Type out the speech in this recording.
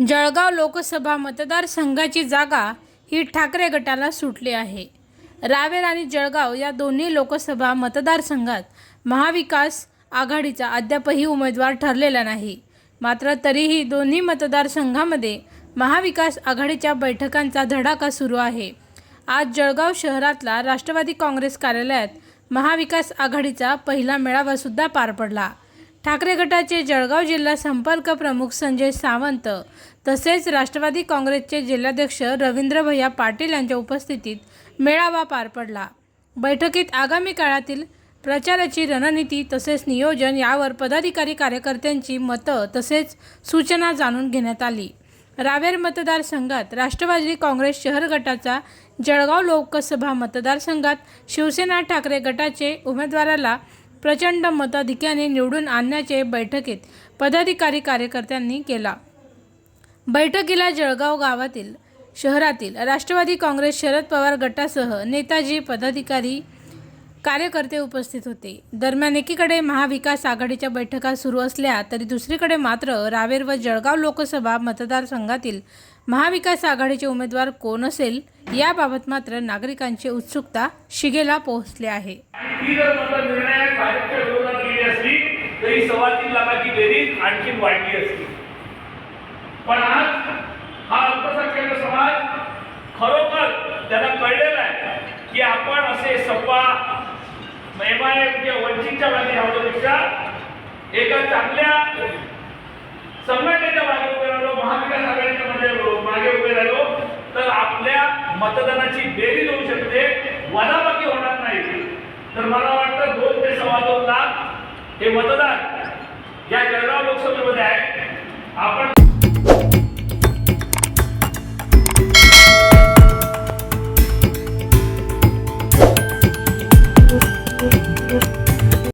जळगाव लोकसभा मतदारसंघाची जागा ही ठाकरे गटाला सुटली आहे. रावेर आणि जळगाव या दोन्ही लोकसभा मतदारसंघात महाविकास आघाडीचा अद्यापही उमेदवार ठरलेला नाही. मात्र तरीही दोन्ही मतदारसंघामध्ये महाविकास आघाडीच्या बैठकांचा धडाका सुरू आहे. आज जळगाव शहरातला राष्ट्रवादी काँग्रेस कार्यालयात महाविकास आघाडीचा पहिला मेळावासुद्धा पार पडला. ठाकरे गटाचे जळगाव जिल्हा संपर्क प्रमुख संजय सावंत तसेच राष्ट्रवादी काँग्रेसचे जिल्हाध्यक्ष रवींद्र भैया पाटील यांच्या उपस्थितीत मेळावा पार पडला. बैठकीत आगामी काळातील प्रचाराची रणनीती तसेच नियोजन यावर पदाधिकारी कार्यकर्त्यांची मतं तसेच सूचना जाणून घेण्यात आली. रावेर मतदारसंघात राष्ट्रवादी काँग्रेस शहर गटाचा जळगाव लोकसभा मतदारसंघात शिवसेना ठाकरे गटाचे उमेदवाराला प्रचंड मताधिक्याने निवडून आणण्याचे बैठकीत पदाधिकारी कार्यकर्त्यांनी केला. बैठकीला जळगाव गावातील शहरातील राष्ट्रवादी काँग्रेस शरद पवार गटासह नेताजी पदाधिकारी कार्यकर्ते उपस्थित होते. दरम्यान एकीकडे महाविकास आघाडीच्या बैठका सुरू असल्या तरी दुसरीकडे मात्र रावेर व जळगाव लोकसभा मतदारसंघातील महाविकास आघाडीचे उमेदवार कोण असेल याबाबत मात्र नागरिकांची उत्सुकता शिगेला पोहोचली आहे. पण आज हा अल्पसंख्याक समाज खरोखर त्यांना कळलेला आहे की आपण असे सपा एमआयएम वंचितच्या मागे धावण्यापेक्षा एका चांगल्या संघटनेच्या मागे उभे राहिलो महाविकास आघाडीच्या मध्ये मागे उभे राहिलो तर आपल्या मतदानाची बेरीज होऊ शकते वजाबाकी होणार नाही. तर मला वाटतं दोन ते सव्वा दोन लाख हे मतदान या जळगाव लोकसभेमध्ये आहे. आपण